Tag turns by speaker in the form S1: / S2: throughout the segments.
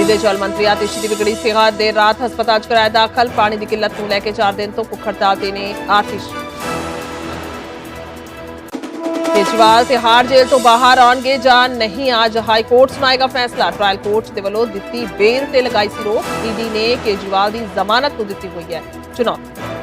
S1: ਦਿੱਲੀ ਦੇ ਜਲ ਮੰਤਰੀ ਆਤਿਸ਼ ਦੀ ਵਿਗੜੀ ਸਿਹਤ ਦੇ ਰਾਤ ਹਸਪਤਾਲ 'ਚ ਕਰਾਇਆ ਦਾਖਲ। ਪਾਣੀ ਦੀ ਕਿੱਲਤ ਨੂੰ ਲੈ ਕੇ 4 ਦਿਨ ਤੋਂ ਭੁੱਖ ਹੜਤਾਲ ਤੇ ਨੇ ਆਤਿਸ਼। ਕੇਜਰੀਵਾਲ, ਤਿਹਾੜ ਜੇਲ੍ਹ ਤੋਂ ਬਾਹਰ ਆਉਣਗੇ ਜਾਂ ਨਹੀਂ, ਅੱਜ ਹਾਈ ਕੋਰਟ ਸੁਣਾਏਗਾ ਫੈਸਲਾ। ਟ੍ਰਾਇਲ ਕੋਰਟ ਦੇ ਵੱਲੋਂ ਦਿੱਤੀ ਬੇਲ ਤੇ ਲਗਾਈ ਸੀ ਰੋਕ। ਈਡੀ ਨੇ ਕੇਜਰੀਵਾਲ ਦੀ ਜ਼ਮਾਨਤ ਨੂੰ ਦਿੱਤੀ ਹੋਈ ਹੈ। ਚੁਣੌਤੀ।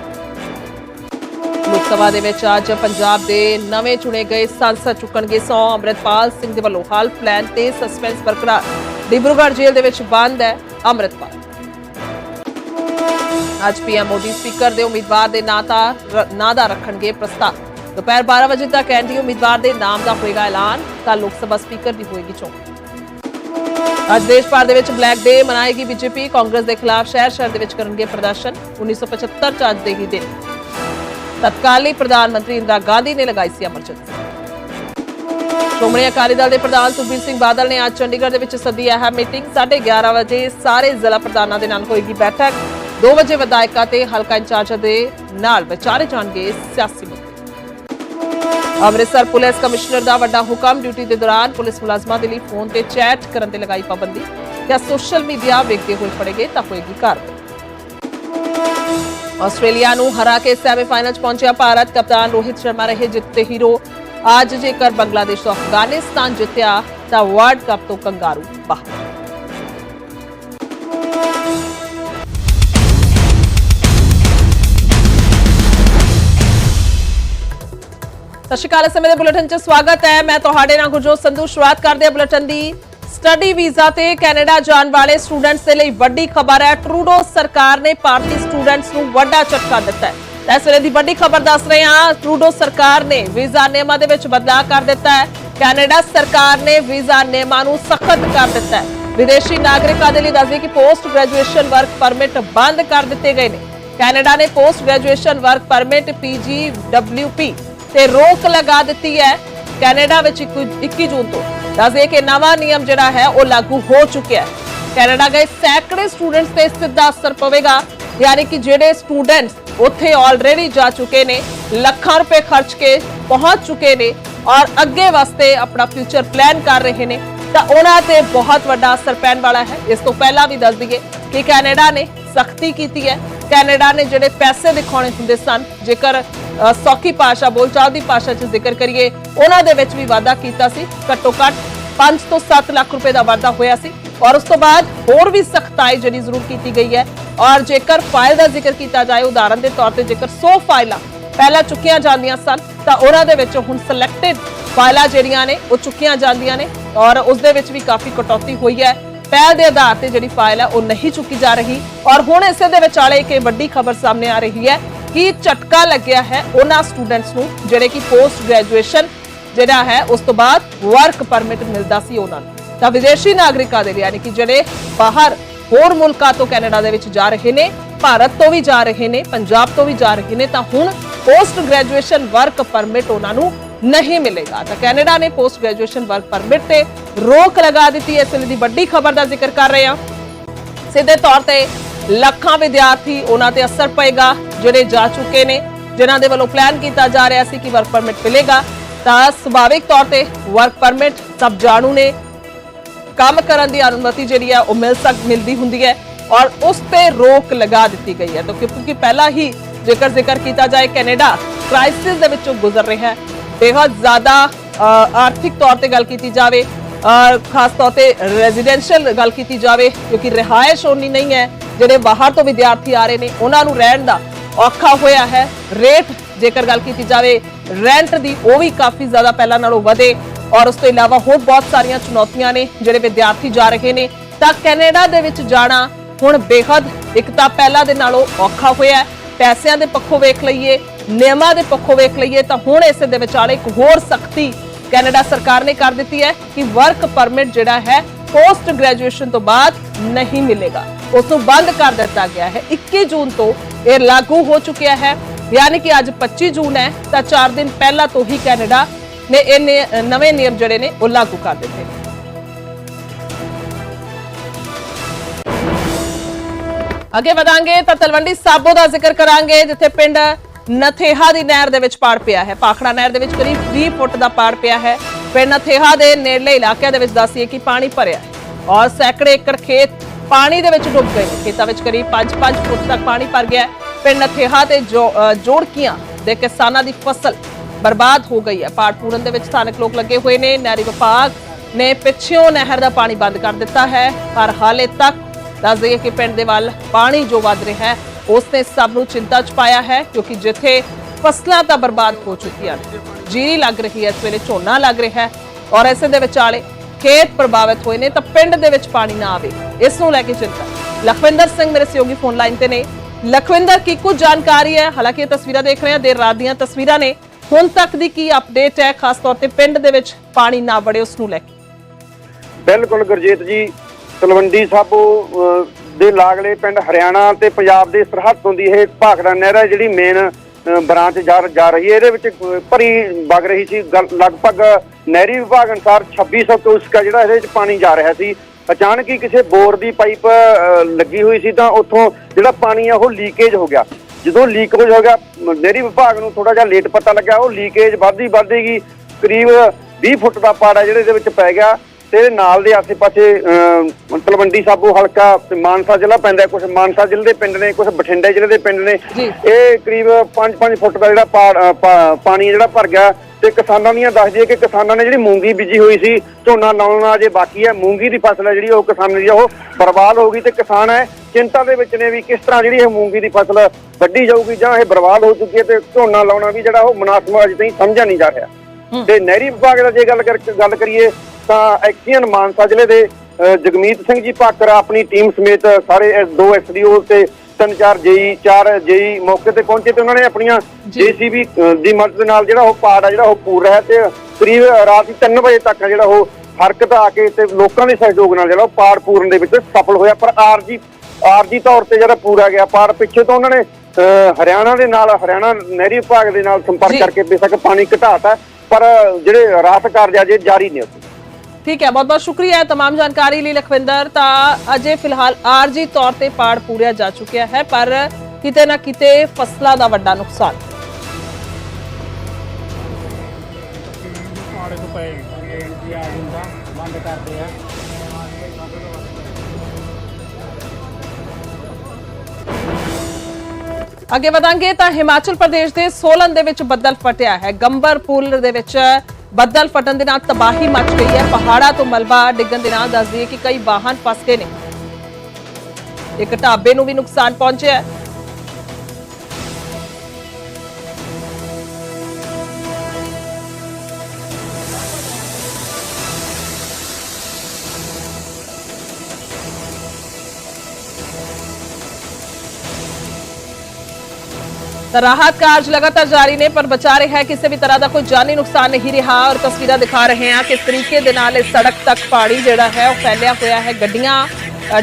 S1: ਸਭਾ ਦੇ ਵਿੱਚ ਅੱਜ ਪੰਜਾਬ ਦੇ ਨਵੇਂ ਚੁਣੇ ਗਏ ਸੰਸਦ ਚੁੱਕਣਗੇ ਸੌ। ਅੰਮ੍ਰਿਤਪਾਲ ਸਿੰਘ ਦੇ ਵੱਲੋਂ ਹਾਲ ਪਲਾਨ ਤੇ ਸਸਪੈਂਸ ਬਰਕਰਾਰ। ਡਿਬਰੂਗੜ੍ਹ ਜੇਲ੍ਹ ਦੇ ਵਿੱਚ ਬੰਦ ਹੈ ਅੰਮ੍ਰਿਤਪਾਲ। ਅੱਜ ਪੀਐਮ ਮੋਦੀ ਸਪੀਕਰ ਦੇ ਉਮੀਦਵਾਰ ਦੇ ਨਾਂ ਦਾ ਨਾਂ ਦਾ ਰੱਖਣਗੇ ਪ੍ਰਸਤਾਵ। ਦੁਪਹਿਰ 12 ਵਜੇ ਤੱਕ ਐਨਡੀ ਉਮੀਦਵਾਰ ਦੇ ਨਾਮ ਦਾ ਹੋਏਗਾ ਐਲਾਨ ਕੱਲ ਲੋਕ ਸਭਾ ਸਪੀਕਰ ਦੀ ਹੋਏਗੀ ਚੋਣ। ਅੱਜ ਦੇਸ਼ ਭਰ ਦੇ ਵਿੱਚ ਬਲੈਕ ਡੇ ਮਨਾਏਗੀ ਬੀਜੇਪੀ ਕਾਂਗਰਸ ਦੇ ਖਿਲਾਫ ਸ਼ਹਿਰ ਸ਼ਹਿਰ ਦੇ ਵਿੱਚ ਕਰਨਗੇ ਪ੍ਰਦਰਸ਼ਨ। 1975 ਚ ਅੱਜ ਦੇ ਹੀ ਦਿਨ। ਤਤਕਾਲੀ ਪ੍ਰਧਾਨ ਮੰਤਰੀ ਇੰਦਰਾ ਗਾਂਧੀ ਨੇ ਲਗਾਈ ਸੀ ਐਮਰਜੈਂਸੀ ਸ਼੍ਰੋਮਣੀ ਅਕਾਲੀ ਦਲ ਦੇ ਪ੍ਰਧਾਨ ਸੁਖਬੀਰ ਸਿੰਘ ਬਾਦਲ ਨੇ ਅੱਜ ਚੰਡੀਗੜ੍ਹ ਦੇ ਵਿੱਚ ਸੱਦੀ ਹੈ ਮੀਟਿੰਗ 11:30 ਵਜੇ ਸਾਰੇ ਜ਼ਿਲ੍ਹਾ ਪ੍ਰਧਾਨਾਂ ਦੇ ਨਾਲ ਹੋਏਗੀ ਬੈਠਕ। 2 ਵਜੇ ਵਿਧਾਇਕਾਂ ਤੇ ਹਲਕਾ ਇੰਚਾਰਜ ਦੇ ਨਾਲ ਵਿਚਾਰੇ ਜਾਣਗੇ ਸਿਆਸੀ ਮੁੱਦੇ। ਅੰਮ੍ਰਿਤਸਰ ਪੁਲਿਸ ਕਮਿਸ਼ਨਰ ਦਾ ਵੱਡਾ ਹੁਕਮ ਡਿਊਟੀ ਦੇ ਦੌਰਾਨ ਪੁਲਿਸ ਮੁਲਾਜ਼ਮਾਂ ਦੇ ਲਈ ਫੋਨ ਤੇ ਚੈਟ ਕਰਨ ਤੇ ਲਗਾਈ ਪਾਬੰਦੀ। ਜਾਂ ਸੋਸ਼ਲ ਮੀਡੀਆ ਵੇਖਦੇ ਹੋਏ ਫੜੇ ਗਏ ਤਾਂ ਹੋਏਗੀ ਕਾਰਵਾਈ। ਆਸਟ੍ਰੇਲੀਆ ਨੂੰ ਹਰਾ ਕੇ ਸੈਮੀਫਾਈਨਲ 'ਚ ਪਹੁੰਚਿਆ ਭਾਰਤ ਕਪਤਾਨ ਰੋਹਿਤ ਸ਼ਰਮਾ ਰਹੇ ਜਿੱਤੇ ਹੀਰੋ ਅੱਜ ਜੇਕਰ ਬੰਗਲਾਦੇਸ਼ ਤੋਂ ਅਫਗਾਨਿਸਤਾਨ ਜਿੱਤਿਆ ਤਾਂ ਵਰਲਡ ਕੱਪ ਤੋਂ ਕੰਗਾਰੂ ਬਾਹਰ ਸਤਿ ਸ਼੍ਰੀ ਅਕਾਲ ਇਸ ਸਮੇਂ ਦੇ ਬੁਲੇਟਿਨ 'ਚ ਸਵਾਗਤ ਹੈ ਮੈਂ ਤੁਹਾਡੇ ਨਾਲ ਗੁਰਜੋਤ ਸੰਧੂ ਸ਼ੁਰੂਆਤ ਕਰਦੇ ਹਾਂ ਬੁਲੇਟਿਨ ਦੀ ਸਟੱਡੀ ਵੀਜ਼ਾ ਤੇ ਕੈਨੇਡਾ ਜਾਣ ਵਾਲੇ ਸਟੂਡੈਂਟਸ ਦੇ ਲਈ ਵੱਡੀ ਖਬਰ ਹੈ। ਟਰੂਡੋ ਸਰਕਾਰ ਨੇ ਭਾਰਤੀ ਸਟੂਡੈਂਟਸ ਨੂੰ ਵੱਡਾ ਝਟਕਾ ਦਿੱਤਾ ਹੈ। ਇਸ ਵੇਲੇ ਦੀ ਵੱਡੀ ਖਬਰ ਦੱਸ ਰਹੇ ਹਾਂ, ਟਰੂਡੋ ਸਰਕਾਰ ਨੇ ਵੀਜ਼ਾ ਨਿਯਮਾਂ ਦੇ ਵਿੱਚ ਬਦਲਾਅ ਕਰ ਦਿੱਤਾ ਹੈ। ਕੈਨੇਡਾ ਸਰਕਾਰ ਨੇ ਵੀਜ਼ਾ ਨਿਯਮਾਂ ਨੂੰ ਸਖਤ ਕਰ ਦਿੱਤਾ ਹੈ। ਵਿਦੇਸ਼ੀ ਨਾਗਰਿਕਾਂ ਦੇ ਲਈ ਦੱਸਦੇ ਕਿ ਪੋਸਟ ਗ੍ਰੈਜੂਏਸ਼ਨ ਵਰਕ ਪਰਮਿਟ ਬੰਦ ਕਰ ਦਿੱਤੇ ਗਏ ਨੇ। ਕੈਨੇਡਾ ਨੇ post graduation work permit PGWP ਤੇ ਰੋਕ ਲਗਾ ਦਿੱਤੀ ਹੈ। ਕੈਨੇਡਾ ਵਿੱਚ 21 ਜੂਨ ਤੋਂ ਦੱਸਦੇ ਕਿ ਨਵਾਂ ਨਿਯਮ ਜਿਹੜਾ ਹੈ, ਉਹ ਲਾਗੂ ਹੋ ਚੁੱਕਿਆ ਹੈ। ਕੈਨੇਡਾ ਗਏ ਸੈਂਕੜੇ ਸਟੂਡੈਂਟਸ ਤੇ ਸਿੱਧਾ ਅਸਰ ਪਵੇਗਾ। ਯਾਨੀ ਕਿ ਜਿਹੜੇ ਸਟੂਡੈਂਟਸ ਉੱਥੇ ਆਲਰੇਡੀ ਜਾ ਚੁੱਕੇ ਨੇ, ਲੱਖਾਂ ਰੁਪਏ ਖਰਚ ਕੇ ਪਹੁੰਚ ਚੁੱਕੇ ਨੇ ਔਰ ਅੱਗੇ ਵਾਸਤੇ ਆਪਣਾ ਫਿਊਚਰ ਪਲਾਨ ਕਰ ਰਹੇ ਨੇ, ਤਾਂ ਉਹਨਾਂ ਤੇ ਬਹੁਤ ਵੱਡਾ ਅਸਰ ਪੈਣ ਵਾਲਾ ਹੈ। ਇਸ ਤੋਂ ਪਹਿਲਾਂ ਵੀ ਦੱਸ ਦਈਏ ਕਿ ਕੈਨੇਡਾ ਨੇ ਸਖਤੀ ਕੀਤੀ ਹੈ। ਕੈਨੇਡਾ ਨੇ ਜਿਹੜੇ ਪੈਸੇ ਦਿਖਾਉਣੇ ਹੁੰਦੇ ਸਨ, ਜੇਕਰ ਸੌਖੀ ਭਾਸ਼ਾ, ਬੋਲਚਾਲ ਦੀ ਭਾਸ਼ਾ 'ਚ ਜ਼ਿਕਰ ਕਰੀਏ, ਉਹਨਾਂ ਦੇ ਵਿੱਚ ਵੀ ਵਾਅਦਾ ਕੀਤਾ ਸੀ। ਘੱਟੋ ਘੱਟ 5 ਤੋਂ 7 ਲੱਖ ਰੁਪਏ ਦਾ ਵਾਅਦਾ ਹੋਇਆ ਸੀ। ਔਰ ਉਸ ਤੋਂ ਬਾਅਦ ਹੋਰ ਵੀ ਸਖਤਾਈ ਜਿਹੜੀ ਜ਼ਰੂਰ ਕੀਤੀ ਗਈ ਹੈ। ਔਰ ਜੇਕਰ ਫਾਈਲ ਦਾ ਜ਼ਿਕਰ ਕੀਤਾ ਜਾਏ, ਉਦਾਹਰਨ ਦੇ ਤੌਰ ਤੇ ਜੇਕਰ 100 ਫਾਈਲਾਂ ਪਹਿਲਾਂ ਚੁੱਕੀਆਂ ਜਾਂਦੀਆਂ ਸਨ, ਤਾਂ ਉਹਨਾਂ ਦੇ ਵਿੱਚ ਹੁਣ ਸਿਲੈਕਟਡ ਫਾਈਲਾਂ ਜਿਹੜੀਆਂ ਨੇ, ਉਹ ਚੁੱਕੀਆਂ ਜਾਂਦੀਆਂ ਨੇ। ਔਰ ਉਸ ਦੇ ਵਿੱਚ ਵੀ ਕਾਫੀ ਕਟੌਤੀ ਹੋਈ ਹੈ। ਪਹਿਲ ਦੇ ਆਧਾਰ ਤੇ ਜਿਹੜੀ ਫਾਈਲ ਹੈ ਉਹ ਨਹੀਂ ਚੁੱਕੀ ਜਾ ਰਹੀ। ਔਰ ਹੁਣ ਇਸੇ ਦੇ ਵਿਚਾਲੇ ਇੱਕ ਵੱਡੀ ਖਬਰ ਸਾਹਮਣੇ ਆ ਰਹੀ ਹੈ ਕਿ ਝਟਕਾ ਲੱਗਿਆ ਹੈ ਉਹਨਾਂ ਸਟੂਡੈਂਟਸ ਨੂੰ, ਜਿਹੜੇ ਕਿ ਪੋਸਟ ਗ੍ਰੈਜੂਏਸ਼ਨ ਜਿਹੜਾ ਹੈ, ਉਸ ਤੋਂ ਬਾਅਦ ਵਰਕ ਪਰਮਿਟ ਮਿਲਦਾ ਸੀ ਉਹਨਾਂ ਨੂੰ। ਤਾਂ ਵਿਦੇਸ਼ੀ ਨਾਗਰਿਕਾਂ ਦੇ ਲਈ, ਯਾਨੀ ਕਿ ਜਿਹੜੇ ਬਾਹਰ ਹੋਰ ਮੁਲਕਾਂ ਤੋਂ ਕੈਨੇਡਾ ਦੇ ਵਿੱਚ ਜਾ ਰਹੇ ਨੇ, ਭਾਰਤ ਤੋਂ ਵੀ ਜਾ ਰਹੇ ਨੇ, ਪੰਜਾਬ ਤੋਂ ਵੀ ਜਾ ਰਹੇ ਨੇ, ਤਾਂ ਹੁਣ ਪੋਸਟ ਗ੍ਰੈਜੂਏਸ਼ਨ ਵਰਕ ਪਰਮਿਟ ਉਹਨਾਂ ਨੂੰ ਨਹੀਂ ਮਿਲੇਗਾ। ਤਾਂ ਕੈਨੇਡਾ ਨੇ ਪੋਸਟ ਗ੍ਰੈਜੂਏਸ਼ਨ ਵਰਕ ਪਰਮਿਟ ਤੇ ਰੋਕ ਲਗਾ ਦਿੱਤੀ ਹੈ। ਇਸ ਵੇਲੇ ਦੀ ਵੱਡੀ ਖਬਰ ਦਾ ਜ਼ਿਕਰ ਕਰ ਰਹੇ ਹਾਂ। ਸਿੱਧੇ ਤੌਰ ਤੇ ਲੱਖਾਂ ਵਿਦਿਆਰਥੀ ਉਹਨਾਂ ਤੇ ਅਸਰ ਪਏਗਾ, ਜਿਹੜੇ ਜਾ ਚੁੱਕੇ ਨੇ, ਜਿਨ੍ਹਾਂ ਦੇ ਵੱਲੋਂ ਪਲਾਨ ਕੀਤਾ ਜਾ ਰਿਹਾ ਸੀ ਕਿ ਵਰਕ ਪਰਮਿਟ ਮਿਲੇਗਾ। ਤਾਂ ਸੁਭਾਵਿਕ ਤੌਰ ਤੇ ਵਰਕ ਪਰਮਿਟ ਸਭ ਜਾਣੂ ਨੇ। ਕੰਮ ਕਰਨ ਦੀ ਅਨੁਮਤੀ ਜਿਹੜੀ ਹੈ, ਉਹ ਮਿਲ ਸਕ, ਮਿਲਦੀ ਹੁੰਦੀ ਹੈ ਔਰ ਉਸ ਤੇ ਰੋਕ ਲਗਾ ਦਿੱਤੀ ਗਈ ਹੈ। ਤਾਂ ਕਿਉਂਕਿ ਪਹਿਲਾਂ ਹੀ ਜੇਕਰ ਜ਼ਿਕਰ ਕੀਤਾ ਜਾਏ, ਕੈਨੇਡਾ ਕ੍ਰਾਈਸਿਸ ਦੇ ਵਿੱਚੋਂ ਗੁਜ਼ਰ ਰਿਹਾ ਹੈ। ਬੇहद ਜ਼ਿਆਦਾ ਆਰਥਿਕ ਤੌਰ ਤੇ ਗੱਲ ਕੀਤੀ ਜਾਵੇ ਖਾਸ ਤੌਰ ਤੇ ਰੈਜ਼ੀਡੈਂਸ਼ੀਅਲ ਗੱਲ ਕੀਤੀ ਜਾਵੇ, ਕਿਉਂਕਿ ਰਿਹਾਇਸ਼ ਹੋਣੀ ਨਹੀਂ ਹੈ, ਜਿਹੜੇ ਬਾਹਰ ਤੋਂ ਵਿਦਿਆਰਥੀ ਆ ਰਹੇ ਨੇ, ਉਹਨਾਂ ਨੂੰ ਰਹਿਣ ਦਾ ਔਖਾ ਹੋਇਆ ਹੈ। ਰੇਟ ਜੇਕਰ ਗੱਲ ਕੀਤੀ ਜਾਵੇ ਰੈਂਟ ਦੀ ਉਹ ਵੀ ਕਾਫੀ ਜ਼ਿਆਦਾ ਪਹਿਲਾਂ ਨਾਲੋਂ ਵਧੇ, ਔਰ ਉਸ ਤੋਂ ਇਲਾਵਾ ਹੋਰ ਬਹੁਤ ਸਾਰੀਆਂ ਚੁਣੌਤੀਆਂ ਨੇ, ਜਿਹੜੇ ਵਿਦਿਆਰਥੀ ਜਾ ਰਹੇ ਨੇ, ਤਾਂ ਕੈਨੇਡਾ ਦੇ ਵਿੱਚ ਜਾਣਾ ਹੁਣ ਬੇਹੱਦ ਇੱਕ ਤਾਂ ਪਹਿਲਾਂ ਦੇ ਨਾਲੋਂ ਔਖਾ ਹੋਇਆ ਪੈਸਿਆਂ ਦੇ ਪੱਖੋਂ ਵੇਖ ਲਈਏ ਨਿਯਮਾਂ ਦੇ ਪੱਖੋਂ ਵੇਖ ਲਈਏ ਤਾਂ ਹੁਣ ਇਸ ਦੇ ਵਿਚਾਲੇ ਇੱਕ ਹੋਰ ਸਖਤੀ ਕੈਨੇਡਾ ਸਰਕਾਰ ਨੇ ਕਰ ਦਿੱਤੀ ਹੈ ਕਿ ਵਰਕ ਪਰਮਿਟ ਜਿਹੜਾ ਹੈ ਪੋਸਟ ਗ੍ਰੈਜੂਏਸ਼ਨ ਤੋਂ ਬਾਅਦ ਨਹੀਂ ਮਿਲੇਗਾ। ਉਸ ਨੂੰ ਬੰਦ ਕਰ ਦਿੱਤਾ ਗਿਆ ਹੈ। 21 ਜੂਨ ਤੋਂ ਇਹ ਲਾਗੂ ਹੋ ਚੁੱਕਿਆ ਹੈ। ਯਾਨੀ ਕਿ ਅੱਜ 25 ਜੂਨ ਹੈ, ਤਾਂ 4 ਦਿਨ ਪਹਿਲਾਂ ਤੋਂ ਹੀ ਕੈਨੇਡਾ ਨੇ ਇਹ ਨਵੇਂ ਨਿਯਮ ਜਿਹੜੇ ਨੇ, ਉਹ ਲਾਗੂ ਕਰ ਦਿੱਤੇ ਨੇ। ਅੱਗੇ ਵਧਾਂਗੇ ਤਾਂ ਤਲਵੰਡੀ ਸਾਬੋ ਦਾ ਜ਼ਿਕਰ ਕਰਾਂਗੇ, ਜਿੱਥੇ ਪਿੰਡ ਨਥੇਹਾ ਦੀ ਨਹਿਰ ਦੇ ਵਿੱਚ ਪਾੜ ਪਿਆ ਹੈ। ਪਾਖੜਾ ਨਹਿਰ ਦੇ ਵਿੱਚ ਕਰੀਬ 20 ਫੁੱਟ ਦਾ ਪਾੜ ਪਿਆ ਹੈ। ਪਿੰਡ ਨਥੇਹਾ ਦੇ ਨੇੜਲੇ ਇਲਾਕਿਆਂ ਦੇ ਵਿੱਚ ਦੱਸੀਏ ਕਿ ਪਾਣੀ ਭਰਿਆ ਹੈ ਔਰ ਸੈਂਕੜੇ ਏਕੜ ਖੇਤ ਪਾਣੀ ਦੇ ਵਿੱਚ ਡੁੱਬ ਗਏ ਖੇਤਾਂ ਵਿੱਚ ਕਰੀਬ 5-5 ਫੁੱਟ ਤੱਕ ਪਾਣੀ ਭਰ ਗਿਆ ਪਿੰਡ ਨਥੇਹਾ ਤੇ ਜੋੜਕੀਆਂ ਦੇ ਕਿਸਾਨਾਂ ਦੀ ਫਸਲ ਬਰਬਾਦ ਹੋ ਗਈ ਹੈ। ਪਾੜ ਪੂਰਨ ਦੇ ਵਿੱਚ ਸਥਾਨਕ ਲੋਕ ਲੱਗੇ ਹੋਏ ਨੇ। ਨਹਿਰੀ ਵਿਭਾਗ ਨੇ ਪਿੱਛੋਂ ਨਹਿਰ ਦਾ ਪਾਣੀ ਬੰਦ ਕਰ ਦਿੱਤਾ ਹੈ। ਪਰ ਹਾਲੇ ਤੱਕ ਦੱਸ ਦਈਏ ਕਿ ਪਿੰਡ ਦੇ ਵੱਲ ਪਾਣੀ ਜੋ ਵੱਧ ਰਿਹਾ ਹੈ ਉਸ ਨੇ ਸਭ ਨੂੰ ਚਿੰਤਾ ਚ ਪਾਇਆ ਹੈ, ਕਿਉਂਕਿ ਜਿੱਥੇ ਫਸਲਾਂ ਤਾਂ ਬਰਬਾਦ ਹੋ ਚੁੱਕੀਆਂ ਨੇ। ਜੀਰੀ ਲੱਗ ਰਹੀ ਹੈ, ਇਸ ਵੇਲੇ ਝੋਨਾ ਲੱਗ ਰਿਹਾ ਹੈ ਔਰ ਇਸੇ ਦੇ ਵਿਚਾਲੇ ਖੇਤ ਪ੍ਰਭਾਵਿਤ ਹੋਏ ਨੇ ਤਾਂ ਪਿੰਡ ਦੇ ਵਿੱਚ ਪਾਣੀ ਨਾ ਆਵੇ, ਇਸ ਨੂੰ ਲੈ ਕੇ ਚਿੰਤਾ। ਲਖਵਿੰਦਰ ਸਿੰਘ ਮੇਰੇ ਸਹਿਯੋਗੀ ਫੋਨ ਲਾਈਨ ਤੇ ਨੇ। ਲਖਵਿੰਦਰ, ਕੀ ਕੁਝ ਜਾਣਕਾਰੀ ਹੈ? ਹਾਲਾਂਕਿ ਇਹ ਤਸਵੀਰਾਂ ਦੇਖ ਰਹੇ ਹਾਂ, ਦੇਰ ਰਾਤ ਦੀਆਂ ਤਸਵੀਰਾਂ ਨੇ। ਹੁਣ ਤੱਕ ਦੀ ਕੀ ਅਪਡੇਟ ਹੈ? ਖਾਸ ਤੌਰ ਤੇ ਪਿੰਡ ਦੇ ਵਿੱਚ ਪਾਣੀ ਨਾ ਵੜੇ, ਉਸ ਨੂੰ ਲੈ ਕੇ।
S2: ਬਿਲਕੁਲ ਗੁਰਜੀਤ ਜੀ, ਤਲਵੰਡੀ ਸਾਬੋ ਦੇ ਲਾਗਲੇ ਪਿੰਡ ਹਰਿਆਣਾ ਤੇ ਪੰਜਾਬ ਦੇ ਸਰਹੱਦ ਤੋਂ ਦੀ ਇਹ ਭਾਖੜਾ ਨਹਿਰ ਹੈ, ਜਿਹੜੀ ਮੇਨ ਬ੍ਰਾਂਚ ਜਾ ਰਹੀ ਹੈ। ਇਹਦੇ ਵਿੱਚ ਭਰੀ ਵਗ ਰਹੀ ਸੀ। ਗੱਲ- ਲਗਭਗ ਨਹਿਰੀ ਵਿਭਾਗ ਅਨੁਸਾਰ 2600 ਕਿਊਸਕਾ ਜਿਹੜਾ ਇਹਦੇ ਵਿੱਚ ਪਾਣੀ ਜਾ ਰਿਹਾ ਸੀ। ਅਚਾਨਕ ਹੀ ਕਿਸੇ ਬੋਰ ਦੀ ਪਾਈਪ ਲੱਗੀ ਹੋਈ ਸੀ ਤਾਂ ਉੱਥੋਂ ਜਿਹੜਾ ਪਾਣੀ ਆ ਉਹ ਲੀਕੇਜ ਹੋ ਗਿਆ। ਜਦੋਂ ਲੀਕੇਜ ਹੋ ਗਿਆ, ਨਹਿਰੀ ਵਿਭਾਗ ਨੂੰ ਥੋੜਾ ਜਿਹਾ ਲੇਟ ਪਤਾ ਲੱਗਾ ਉਹ ਲੀਕੇਜ ਵੱਧਦੀ ਵੱਧਦੀ ਗਈ। ਕਰੀਬ 20 ਫੁੱਟ ਦਾ ਪਾੜਾ ਜਿਹੜੇ ਇਹਦੇ ਵਿੱਚ ਪੈ ਗਿਆ। ਤੇ ਨਾਲ ਦੇ ਆਸੇ-ਪਾਸੇ ਅਹ, ਤਲਵੰਡੀ ਸਾਬੋ ਹਲਕਾ ਤੇ ਮਾਨਸਾ ਜ਼ਿਲ੍ਹਾ ਪੈਂਦਾ ਕੁਝ ਮਾਨਸਾ ਜ਼ਿਲ੍ਹੇ ਦੇ ਪਿੰਡ ਨੇ ਕੁਝ ਬਠਿੰਡੇ ਜ਼ਿਲ੍ਹੇ ਦੇ ਪਿੰਡ ਨੇ।
S1: ਜੀ।
S2: ਇਹ ਕਰੀਬ 5-5 ਫੁੱਟ ਦਾ ਜਿਹੜਾ ਪਾਣੀ ਜਿਹੜਾ ਭਰ ਗਿਆ। ਤੇ ਕਿਸਾਨਾਂ ਦੀਆਂ ਦੱਸ ਦਈਏ ਕਿ ਕਿਸਾਨਾਂ ਨੇ ਜਿਹੜੀ ਮੂੰਗੀ ਬੀਜੀ ਹੋਈ ਸੀ ਝੋਨਾ ਲਾਉਣਾ ਅਜੇ ਬਾਕੀ ਹੈ। ਮੂੰਗੀ ਦੀ ਫਸਲ ਹੈ ਜਿਹੜੀ ਉਹ ਕਿਸਾਨਾਂ ਦੀ ਉਹ ਬਰਬਾਦ ਹੋ ਗਈ ਤੇ ਕਿਸਾਨ ਹੈ ਚਿੰਤਾ ਦੇ ਵਿੱਚ ਨੇ ਵੀ ਕਿਸ ਤਰ੍ਹਾਂ ਜਿਹੜੀ ਇਹ ਮੂੰਗੀ ਦੀ ਫਸਲ ਵੱਢੀ ਜਾਊਗੀ ਜਾਂ ਇਹ ਬਰਬਾਦ ਹੋ ਚੁੱਕੀ ਹੈ ਤੇ ਝੋਨਾ ਲਾਉਣਾ ਵੀ ਜਿਹੜਾ ਉਹ ਮੁਨਾਸਬ ਅਜੇ ਤਾਈਂ ਸਮਝਿਆ ਨਹੀਂ ਜਾ ਰਿਹਾ। ਤੇ ਨਹਿਰੀ ਵਿਭਾਗ ਦਾ ਜੇ ਗੱਲ ਕਰ ਗੱਲ ਕਰੀਏ ਤਾਂ ਐਕਸੀਅਨ ਮਾਨਸਾ ਜ਼ਿਲ੍ਹੇ ਦੇ ਜਗਮੀਤ ਸਿੰਘ ਜੀ ਭਾਕਰ ਆਪਣੀ ਟੀਮ ਸਮੇਤ ਸਾਰੇ ਦੋ ਐਸਡੀਓ ਤੇ ਤਿੰਨ ਚਾਰ ਜੇਈ ਚਾਰ ਜੇਈ ਮੌਕੇ ਤੇ ਪਹੁੰਚੇ ਤੇ ਉਹਨਾਂ ਨੇ ਆਪਣੀਆਂ। ਜੀਸੀਬੀ ਦੀ ਮਦਦ ਨਾਲ ਜਿਹੜਾ ਉਹ ਪਾੜ ਆ ਜਿਹੜਾ ਉਹ ਪੂਰ ਰਿਹਾ ਤੇ ਕਰੀਬ ਰਾਤ 3 ਵਜੇ ਤੱਕ ਜਿਹੜਾ ਉਹ ਹਰਕਤ ਆ ਕੇ ਤੇ ਲੋਕਾਂ ਦੇ ਸਹਿਯੋਗ ਨਾਲ ਜਿਹੜਾ ਉਹ ਪਾੜ ਪੂਰਨ ਦੇ ਵਿੱਚ ਸਫਲ ਹੋਇਆ ਪਰ ਆਰਜੀ ਆਰਜੀ ਤੌਰ ਤੇ ਜਿਹੜਾ ਪੂਰਾ ਗਿਆ ਪਾੜ ਪਿੱਛੇ ਤੋਂ ਉਹਨਾਂ ਨੇ ਹਰਿਆਣਾ ਦੇ ਨਾਲ ਹਰਿਆਣਾ ਨਹਿਰੀ ਵਿਭਾਗ ਦੇ ਨਾਲ ਸੰਪਰਕ। ਕਰਕੇ ਬੇਸ਼ੱਕ ਪਾਣੀ ਘਟਾਤਾ ਪਰ ਜਿਹੜੇ ਰਾਹਤ ਕਾਰਜ ਆ ਜੇ ਜਾਰੀ ਨੇ
S1: ਠੀਕ ਹੈ ਬਹੁਤ ਬਹੁਤ ਸ਼ੁਕਰੀਆ तमाम ਜਾਣਕਾਰੀ ਲਈ ਲਖਵਿੰਦਰ ਤਾਂ ਅਜੇ ਫਿਲਹਾਲ ਆਰਜੀ ਤੌਰ ਤੇ ਪਾੜ ਪੂਰਿਆ ਜਾ ਚੁੱਕਿਆ ਹੈ ਪਰ ਕਿਤੇ ਨਾ ਕਿਤੇ ਫਸਲਾਂ ਦਾ ਵੱਡਾ ਨੁਕਸਾਨ
S3: ਪਾੜੇ ਤੋਂ ਪਏ ਜੀ ਆ ਜਾਂਦਾ ਬੰਦ ਕਰਦੇ ਆ
S1: ਅੱਗੇ ਵਧਾਂਗੇ ਤਾਂ ਹਿਮਾਚਲ ਪ੍ਰਦੇਸ਼ ਦੇ ਸੋਲਨ ਦੇ ਵਿੱਚ ਬੱਦਲ ਫਟਿਆ ਹੈ ਗੰਬਰ ਪੁਲ ਦੇ ਵਿੱਚ ਬੱਦਲ ਫਟਣ ਦੇ ਨਾਲ ਤਬਾਹੀ ਮਚ ਗਈ ਹੈ। ਪਹਾੜਾਂ ਤੋਂ ਮਲਬਾ ਡਿੱਗਣ ਦੇ ਨਾਲ ਦੱਸ ਦਈਏ ਕਿ ਕਈ ਵਾਹਨ ਫਸ ਗਏ ਨੇ। ਇੱਕ ਢਾਬੇ ਨੂੰ ਵੀ ਨੁਕਸਾਨ ਪਹੁੰਚਿਆ ਹੈ। ਤਾਂ ਰਾਹਤ ਕਾਰਜ ਲਗਾਤਾਰ ਜਾਰੀ ਨੇ ਪਰ ਬਚਾ ਰਿਹਾ ਹੈ ਕਿਸੇ ਵੀ ਤਰ੍ਹਾਂ ਦਾ ਕੋਈ ਜਾਨੀ ਨੁਕਸਾਨ ਨਹੀਂ ਰਿਹਾ। ਔਰ ਤਸਵੀਰਾਂ ਦਿਖਾ ਰਹੇ ਹਾਂ ਕਿਸ ਤਰੀਕੇ ਦੇ ਨਾਲ ਇਸ ਸੜਕ ਤੱਕ ਪਾਣੀ ਜਿਹੜਾ ਹੈ ਉਹ ਫੈਲਿਆ ਹੋਇਆ ਹੈ। ਗੱਡੀਆਂ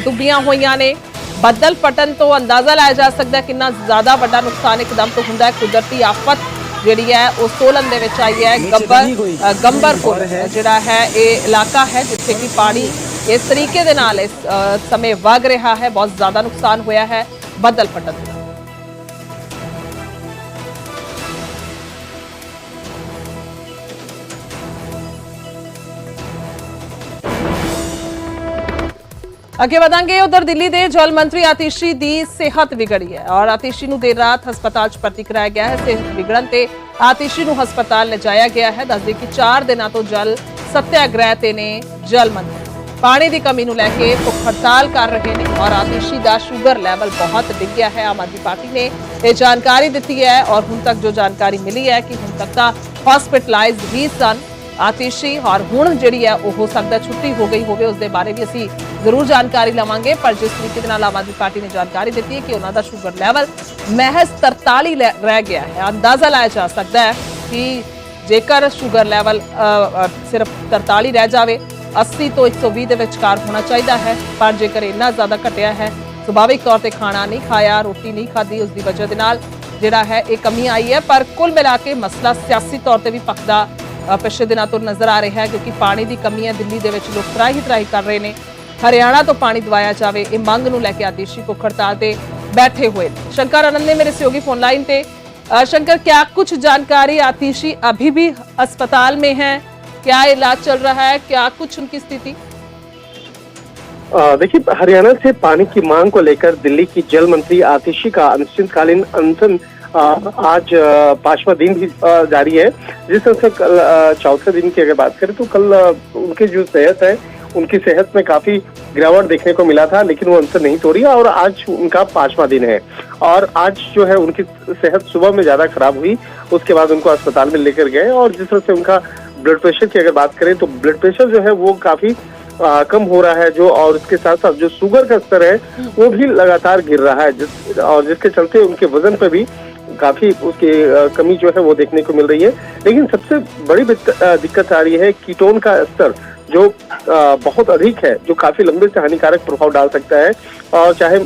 S1: ਡੁੱਬੀਆਂ ਹੋਈਆਂ ਨੇ। ਬੱਦਲ ਫਟਣ ਤੋਂ ਅੰਦਾਜ਼ਾ ਲਾਇਆ ਜਾ ਸਕਦਾ ਹੈ ਕਿੰਨਾ ਜ਼ਿਆਦਾ ਵੱਡਾ ਨੁਕਸਾਨ ਇੱਕਦਮ ਤੋਂ ਹੁੰਦਾ ਹੈ। ਕੁਦਰਤੀ ਆਫਤ ਜਿਹੜੀ ਹੈ ਉਹ ਸੋਲਨ ਦੇ ਵਿੱਚ ਆਈ ਹੈ। ਗੱਬਰ ਗੰਬਰਪੁਰ ਜਿਹੜਾ ਹੈ ਇਹ ਇਲਾਕਾ ਹੈ ਜਿੱਥੇ ਕਿ ਪਾਣੀ ਇਸ ਤਰੀਕੇ ਦੇ ਨਾਲ ਇਸ ਸਮੇਂ ਵਗ ਰਿਹਾ ਹੈ। ਬਹੁਤ ਜ਼ਿਆਦਾ ਨੁਕਸਾਨ ਹੋਇਆ ਹੈ ਬੱਦਲ ਫਟਣ ਅੱਗੇ ਵਧਾਂਗੇ, ਉਧਰ ਦਿੱਲੀ ਦੇ ਜਲ ਮੰਤਰੀ ਆਤਿਸ਼ੀ ਦੀ ਸਿਹਤ ਵਿਗੜੀ ਹੈ ਔਰ ਆਤਿਸ਼ੀ ਨੂੰ ਦੇਰ ਰਾਤ ਹਸਪਤਾਲ 'ਚ ਭਰਤੀ ਕਰਾਇਆ ਗਿਆ ਹੈ। ਸਿਹਤ ਵਿਗੜਨ ਤੇ ਆਤਿਸ਼ੀ ਨੂੰ ਹਸਪਤਾਲ ਲਿਜਾਇਆ ਗਿਆ ਹੈ। ਦੱਸਦੇ ਕਿ 4 ਦਿਨਾਂ ਤੋਂ ਜਲ ਸਤਿਆਗ੍ਰਹਿ ਤੇ ਨੇ ਜਲ ਮੰਤਰੀ। ਪਾਣੀ ਦੀ ਕਮੀ ਨੂੰ ਲੈ ਕੇ ਭੁੱਖ ਹੜਤਾਲ ਕਰ ਰਹੇ ਨੇ ਔਰ ਆਤਿਸ਼ੀ ਦਾ ਸ਼ੂਗਰ ਲੈਵਲ ਬਹੁਤ ਡਿੱਗਿਆ ਹੈ। ਆਮ ਆਦਮੀ ਪਾਰਟੀ ਨੇ ਇਹ ਜਾਣਕਾਰੀ ਦਿੱਤੀ ਹੈ ਔਰ ਹੁਣ ਤੱਕ ਜੋ ਜਾਣਕਾਰੀ ਮਿਲੀ ਹੈ ਕਿ ਹੁਣ ਤੱਕ ਤਾਂ ਹਸਪੀਟਲਾਈਜ਼ਡ ਵੀ ਸਨ। ਆਤਿਸ਼ੀ ਔਰ ਹੁਣ ਜਿਹੜੀ ਹੈ ਉਹ ਹੋ ਸਕਦਾ ਛੁੱਟੀ ਹੋ ਗਈ ਹੋਵੇ ਉਸ ਦੇ ਬਾਰੇ ਵੀ ਅਸੀਂ ਜ਼ਰੂਰ ਜਾਣਕਾਰੀ ਲਵਾਂਗੇ ਪਰ ਜਿਸ ਤਰੀਕੇ ਦੇ ਨਾਲ ਆਮ ਆਦਮੀ ਪਾਰਟੀ ਨੇ ਜਾਣਕਾਰੀ ਦਿੱਤੀ ਹੈ ਕਿ ਉਹਨਾਂ ਦਾ ਸ਼ੂਗਰ ਲੈਵਲ ਮਹਿਜ਼ 43 ਲੈ- ਰਹਿ ਗਿਆ ਹੈ ਅੰਦਾਜ਼ਾ ਲਾਇਆ ਜਾ ਸਕਦਾ ਹੈ ਕਿ ਜੇਕਰ ਸ਼ੂਗਰ ਲੈਵਲ ਅ, ਅ, ਸਿਰਫ 43 ਰਹਿ ਜਾਵੇ 80 ਤੋਂ 120 ਦੇ ਵਿਚਕਾਰ ਹੋਣਾ ਚਾਹੀਦਾ ਹੈ ਪਰ ਜੇਕਰ ਇੰਨਾ ਜ਼ਿਆਦਾ ਘਟਿਆ ਹੈ ਸੁਭਾਵਿਕ ਤੌਰ ਤੇ ਖਾਣਾ ਨਹੀਂ ਖਾਇਆ ਰੋਟੀ ਨਹੀਂ ਖਾਧੀ ਉਸ ਦੀ ਵਜ੍ਹਾ ਦੇ ਨਾਲ ਜਿਹੜਾ ਹੈ ਇਹ ਕਮੀ ਆਈ ਹੈ ਪਰ ਕੁੱਲ ਮਿਲਾ ਕੇ ਮਸਲਾ ਸਿਆਸੀ ਤੌਰ ਤੇ ਵੀ ਪੱਕਦਾ ਅ, ਪਿਛਲੇ ਦਿਨਾਂ ਤੋਂ ਨਜ਼ਰ ਆ ਰਿਹਾ ਹੈ ਕਿਉਂਕਿ ਪਾਣੀ ਦੀ ਕਮੀ ਹੈ ਦਿੱਲੀ ਦੇ ਵਿੱਚ ਲੋਕ ਤਰਾਹੀ ਤਰਾਹੀ ਕਰ ਰਹੇ ਨੇ ਹਰਿਆਣਾ ਤੋਂ ਪਾਣੀ ਦਵਾਇਆ ਜਾਵੇ ਇਹ ਮੰਗ ਨੂੰ ਲੈ ਕੇ ਆਦੇਸ਼ੀ ਭੁੱਖ ਹੜਤਾਲ ਤੇ बैठे हुए थे। शंकर आनंद ने मेरे सहयोगी फोन लाइन पे अ, शंकर क्या कुछ जानकारी आतिशी अभी भी अस्पताल में है क्या इलाज चल रहा है क्या कुछ उनकी स्थिति
S4: अ, देखिए हरियाणा से पानी की मांग को लेकर दिल्ली की जल मंत्री आतिशी का अनिश्चितकालीन अनशन अ, आज पांचवा दिन भी जारी है। जिस तरह से कल चौथे दिन की अगर बात करें तो कल उनकी जो सेहत है उनकी सेहत में काफ़ी गिरावट देखने को मिला था लेकिन वो अंतर नहीं तोड़ी और आज उनका पांचवा दिन है। और आज जो है उनकी सेहत सुबह में ज़्यादा खराब हुई उसके बाद उनको अस्पताल में लेकर गए और जिस तरह से उनका ब्लड प्रेशर की अगर बात करें तो ब्लड प्रेशर जो है वो काफ़ी आ, कम हो रहा है जो और इसके साथ साथ जो शुगर का स्तर है वो भी लगातार गिर रहा है जिस और जिसके चलते उनके वज़न पे भी काफ़ी उसकी कमी जो है वो देखने को मिल रही है। लेकिन सबसे बड़ी दिक्कत आ, रही है कीटोन का स्तर जो बहुत अधिक है जो काफ़ी लंबे से हानिकारक प्रभाव डाल सकता है। और चाहे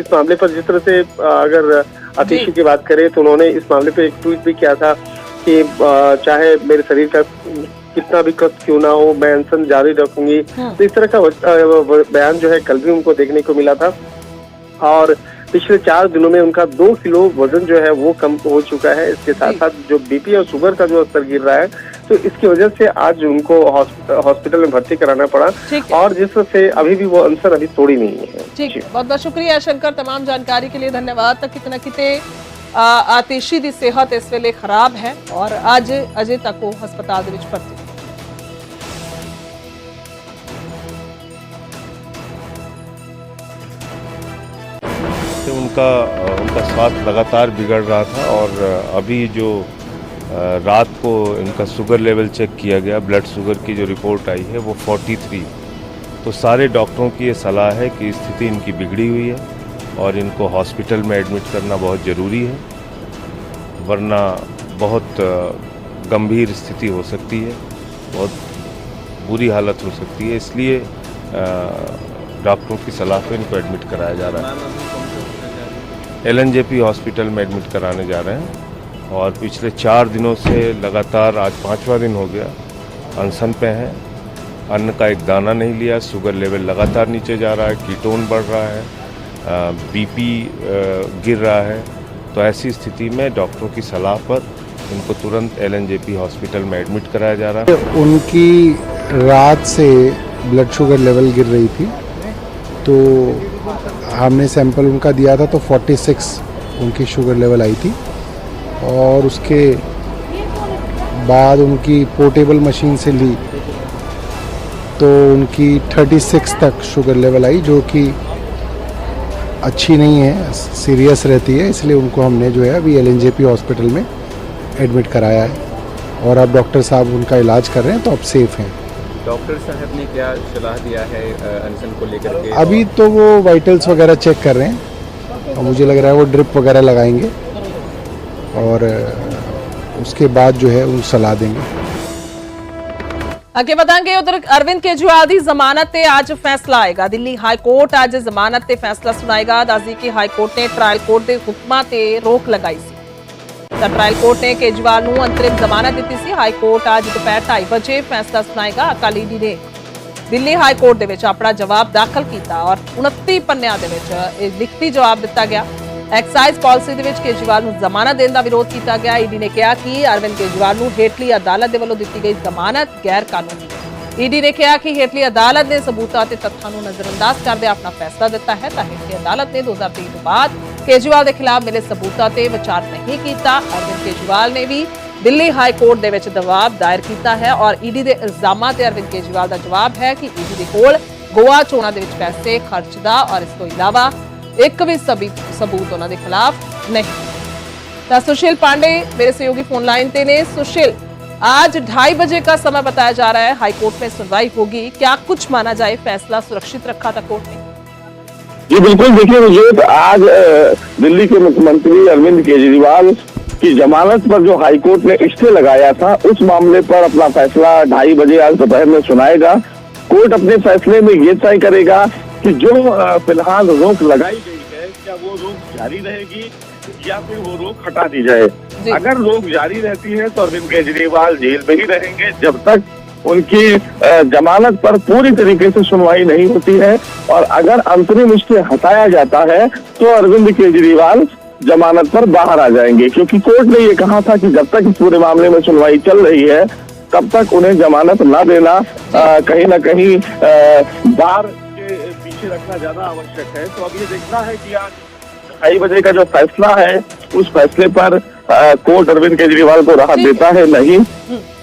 S4: इस मामले पर जिस तरह से अगर अतिशी की बात करें तो उन्होंने इस मामले पर एक ट्वीट भी किया था कि चाहे मेरे शरीर का कितना भी कष्ट क्यों ना हो मैं अनशन जारी रखूँगी। हाँ। तो इस तरह का बयान जो है कल भी उनको देखने को मिला था। और पिछले चार दिनों में उनका दो किलो वजन जो है वो कम हो चुका है इसके साथ
S1: जी।
S4: साथ जो बीपी और शुगर का जो स्तर गिर रहा है तो इसकी वजह से आज उनको हॉस्पिटल हॉस्पिटल में भर्ती कराना पड़ा
S1: ठीक है।
S4: और जिस वजह से अभी भी वो अनशन अभी तोड़ी नहीं है
S1: ਠੀਕ
S4: जी।
S1: ਬਹੁਤ ਬਹੁਤ ਸ਼ੁਕਰੀਆ ਸ਼ੰਕਰ तमाम ਜਾਣਕਾਰੀ के लिए धन्यवाद ਤਾਂ ਕਿਤੇ ਨਾ ਕਿਤੇ ਆ, ਆਤਿਸ਼ੀ ਦੀ ਸਿਹਤ ਇਸ ਵੇਲੇ ਖਰਾਬ ਹੈ ਔਰ ਅੱਜ ਅਜੇ ਤੱਕ ਉਹ ਹਸਪਤਾਲ ਦੇ ਵਿੱਚ ਭਰਤੀ
S5: से उनका उनका स्वास्थ्य लगातार बिगड़ रहा था और अभी जो रात को इनका शुगर लेवल चेक किया गया, ब्लड शुगर की जो रिपोर्ट आई है वो 43 तो सारे डॉक्टरों की ये सलाह है कि स्थिति इनकी बिगड़ी हुई है और इनको हॉस्पिटल में एडमिट करना बहुत ज़रूरी है, वरना बहुत गंभीर स्थिति हो सकती है, बहुत बुरी हालत हो सकती है, इसलिए डॉक्टरों की सलाह पर इनको एडमिट कराया जा रहा है। एलएनजेपी हॉस्पिटल में एडमिट कराने जा रहे हैं और पिछले चार दिनों से लगातार आज पाँचवा दिन हो गया, अनसन पे हैं। अन्न का एक दाना नहीं लिया, शुगर लेवल लगातार नीचे जा रहा है, कीटोन बढ़ रहा है बीपी गिर रहा है। तो ऐसी स्थिति में डॉक्टरों की सलाह पर इनको तुरंत एलएनजेपी हॉस्पिटल में एडमिट कराया जा रहा है।
S6: उनकी रात से ब्लड शुगर लेवल गिर रही थी। तो हमने सैंपल उनका दिया था तो 46 उनकी शुगर लेवल आई थी और उसके बाद उनकी पोर्टेबल मशीन से ली तो उनकी 36 तक शुगर लेवल आई, जो कि अच्छी नहीं है, सीरियस रहती है, इसलिए उनको हमने जो है अभी एल हॉस्पिटल में एडमिट कराया है। और अब डॉक्टर साहब उनका इलाज कर रहे हैं तो अब सेफ़ हैं।
S7: डॉक्टर साहब ने क्या सलाह दिया है अ, अनशन को लेकर के
S6: अभी तो वो वाइटल्स वगैरह चेक कर रहे हैं और मुझे लग रहा है वो ड्रिप वगैरह लगाएंगे और अ, उसके बाद जो है वो सलाह देंगे
S1: ਅੱਗੇ ਵਧਾਂਗੇ ਉਧਰ ਅਰਵਿੰਦ ਕੇਜਰੀਵਾਲ ਦੀ ਜ਼ਮਾਨਤ ਤੇ ਅੱਜ ਫੈਸਲਾ ਆਏਗਾ ਦਿੱਲੀ ਹਾਈ ਕੋਰਟ ਅੱਜ ਜ਼ਮਾਨਤ ਤੇ ਫੈਸਲਾ ਸੁਣਾਏਗਾ ਦੱਸਦੀ ਕਿ ਹਾਈ ਕੋਰਟ ਨੇ ਟ੍ਰਾਇਲ ਕੋਰਟ ਦੇ ਹੁਕਮਾਂ ਤੇ ਰੋਕ ਲਗਾਈ ਸੀ ਤਾਂ ਟ੍ਰਾਇਲ ਕੋਰਟ ਨੇ ਕੇਜਰੀਵਾਲ ਨੂੰ ਅੰਤਰਿਮ ਜ਼ਮਾਨਤ ਦਿੱਤੀ ਸੀ। ਹਾਈ ਕੋਰਟ ਅੱਜ ਦੁਪਹਿਰ 2:30 ਵਜੇ ਫੈਸਲਾ ਸੁਣਾਏਗਾ ਅਕਾਲੀ ਡੀ ਨੇ ਦਿੱਲੀ ਹਾਈ ਕੋਰਟ ਦੇ ਵਿੱਚ ਆਪਣਾ ਜਵਾਬ ਦਾਖਲ ਕੀਤਾ ਔਰ 29 ਪੰਨਿਆਂ ਦੇ ਵਿੱਚ ਇਹ ਲਿਖਤੀ ਜਵਾਬ ਦਿੱਤਾ ਗਿਆ। ਐਕਸਾਈਜ਼ ਪਾਲਿਸੀ ਦੇ ਵਿੱਚ ਕੇਜਰੀਵਾਲ ਨੂੰ ਜ਼ਮਾਨਤ ਦੇਣ ਦਾ ਵਿਰੋਧ ਕੀਤਾ ਗਿਆ। ਈਡੀ ਨੇ ਕਿਹਾ ਕਿ ਅਰਵਿੰਦ ਕੇਜਰੀਵਾਲ ਨੂੰ ਹੇਠਲੀ ਅਦਾਲਤ ਦੇ ਵੱਲੋਂ ਦਿੱਤੀ ਗਈ ਜ਼ਮਾਨਤ ਗੈਰ ਕਾਨੂੰਨੀ ਹੈ ਈਡੀ ਨੇ ਕਿਹਾ ਕਿ ਹੇਠਲੀ ਅਦਾਲਤ ਨੇ ਸਬੂਤਾਂ ਤੇ ਤੱਥਾਂ ਨੂੰ ਨਜ਼ਰਅੰਦਾਜ਼ ਕਰਦੇ ਆਪਣਾ ਫੈਸਲਾ ਦਿੱਤਾ ਹੈ ਤਾਂ ਹੇਠਲੀ ਅਦਾਲਤ ਨੇ 2023 ਤੋਂ ਬਾਅਦ ਕੇਜਰੀਵਾਲ ਦੇ ਖਿਲਾਫ ਮਿਲੇ ਸਬੂਤਾਂ ਤੇ ਵਿਚਾਰ ਨਹੀਂ ਕੀਤਾ ਅਰਵਿੰਦ ਕੇਜਰੀਵਾਲ ਨੇ ਵੀ ਦਿੱਲੀ ਹਾਈ ਕੋਰਟ ਦੇ ਵਿੱਚ ਦਬਾਅ ਦਾਇਰ ਕੀਤਾ ਹੈ ਔਰ ਈਡੀ ਦੇ ਇਲਜ਼ਾਮਾਂ ਤੇ ਅਰਵਿੰਦ ਕੇਜਰੀਵਾਲ ਦਾ ਜਵਾਬ ਹੈ ਕਿ ਈਡੀ ਦੇ ਕੋਲ ਗੋਆ ਚੋਣਾਂ ਦੇ ਵਿੱਚ ਪੈਸੇ ਖਰਚਦਾ ਔਰ ਇਸ ਤੋਂ ਇਲਾਵਾ ਇੱਕ ਵੀ ਸਬੀ- ਸਬੂਤ ਉਹਨਾਂ ਦੇ ਖਿਲਾਫ ਨਹੀਂ ਤਾਂ सुशील पांडे मेरे सहयोगी फोन लाइन पे ने सुशील आज ढाई बजे का समय बताया जा रहा है हाई कोर्ट में सुनवाई होगी क्या कुछ माना जाए फैसला सुरक्षित रखा था कोर्ट ने
S8: जी बिल्कुल देखिए मुझे आज दिल्ली के मुख्यमंत्री अरविंद केजरीवाल की जमानत पर जो हाईकोर्ट ने स्टे लगाया था उस मामले पर अपना फैसला ढाई बजे आज दोपहर में सुनाएगा। कोर्ट अपने फैसले में ये तय करेगा कि जो फ़िलहाल रोक लगाई गई है क्या वो रोक जारी रहेगी या फिर वो रोक हटा दी जाए। अगर रोक जारी रहती है तो अरविंद केजरीवाल जेल में ही रहेंगे जब तक उनकी जमानत पर पूरी तरीके से सुनवाई नहीं होती है और अगर अंतरिम स्टे हटाया जाता है तो अरविंद केजरीवाल जमानत पर बाहर आ जाएँगे। क्योंकि कोर्ट ने ये कहा था कि जब तक इस पूरे मामले में सुनवाई चल रही है तब तक उन्हें जमानत न देना अ, कहीं ना कहीं बार के पीछे रखना ज़्यादा आवश्यक है। तो अब ये देखना है कि आज ढाई बजे का जो फैसला है उस फैसले पर कोर्ट अरविंद केजरीवाल को राहत। देता है नहीं?